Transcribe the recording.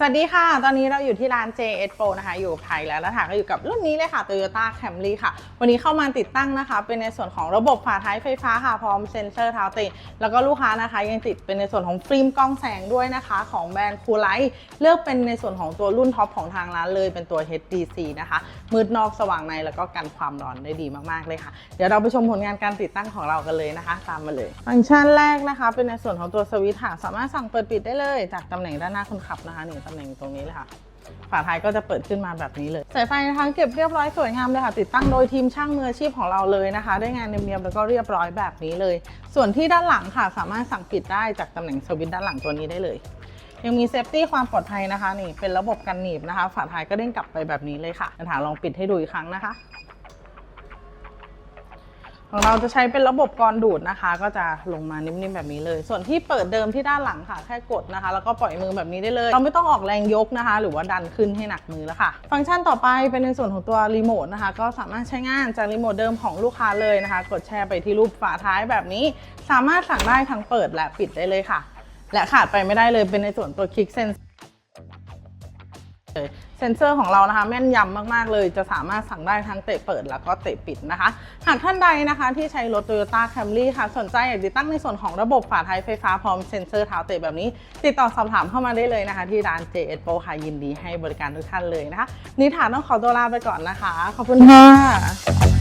สวัสดีค่ะ ตอนนี้เราอยู่ที่ร้าน JS Pro นะคะ อยู่ไทยแล้วนะคะก็อยู่กับรุ่นนี้เลยค่ะ Toyota Camry ค่ะ วันนี้เข้ามาติดตั้งนะคะ เป็นในส่วนของระบบฝาท้ายไฟฟ้าค่ะ พร้อมเซ็นเซอร์เท้าเตะแล้วก็ลูกค้านะคะ ยังติดเป็นในส่วนของฟิล์มกล้องแสงด้วยนะคะ ของแบรนด์คูไลท์เลือกเป็นในส่วนของตัวรุ่นท็อปของทางร้านเลยเป็นตัว HDC นะคะ มืดนอกสว่างในแล้วก็กันความร้อนได้ดีมากๆเลยค่ะ เดี๋ยวเราไปชมผลงานการติดตั้งของเรากันเลยนะคะ ตามมาเลย ฟังก์ชันแรกนะคะ เป็นในส่วนของตัวสวิตช์ค่ะสามารถสั่งเปิดปิดได้เลย จากตำแหน่งด้านหน้าคนขับนะคะนี่ตำแหน่งตรงนี้เลยค่ะ ฝาท้ายก็จะเปิดขึ้นมาแบบนี้เลย สายไฟนะคะเก็บเรียบร้อยสวยงามเลยค่ะ ติดตั้งโดยทีมช่างมืออาชีพของเราเลยนะคะ ได้งานเนียบๆแล้วก็เรียบร้อยแบบนี้เลย ส่วนที่ด้านหลังค่ะ สามารถสั่งปิดได้จากตำแหน่งสวิตช์ด้านหลังตัวนี้ได้เลย ยังมีเซฟตี้ความปลอดภัยนะคะนี่เป็นระบบกันหนีบนะคะ ฝาท้ายก็เด้งกลับไปแบบนี้เลยค่ะถาลองปิดให้ดูอีกครั้งนะคะ ของเราจะใช้เป็นระบบกรดูดนะคะ ก็จะลงมานิ่มๆแบบนี้เลย ส่วนที่เปิดเดิมที่ด้านหลังค่ะ แค่กดนะคะ แล้วก็ปล่อยมือแบบนี้ได้เลย เราไม่ต้องออกแรงยกนะคะ หรือว่าดันขึ้นให้หนักมือแล้วค่ะ ฟังก์ชันต่อไปเป็นในส่วนของตัวรีโมทนะคะ ก็สามารถใช้งานจากรีโมทเดิมของลูกค้าเลยนะคะ กดแชร์ไปที่รูปฝาท้ายแบบนี้ สามารถสั่งได้ทั้งเปิดและปิดได้เลยค่ะ และขาดไปไม่ได้เลยเป็นในส่วนตัวคลิกเซน เซนเซอร์ของเรานะคะแม่นยำมากๆเลย จะสามารถสั่งได้ทั้งเตะเปิดแล้วก็เตะปิดนะคะ หากท่านใดนะคะที่ใช้รถ Toyota Camry ค่ะ สนใจอยากติดตั้งในส่วนของระบบฝาท้ายไฟฟ้าพร้อมเซ็นเซอร์เท้าเตะแบบนี้ ติดต่อสอบถามเข้ามาได้เลยนะคะ ที่ร้าน JS Pro ค่ะยินดีให้บริการทุกท่านเลยนะคะนิถาต้องขอตัวลาไปก่อนนะคะ ขอบคุณค่ะ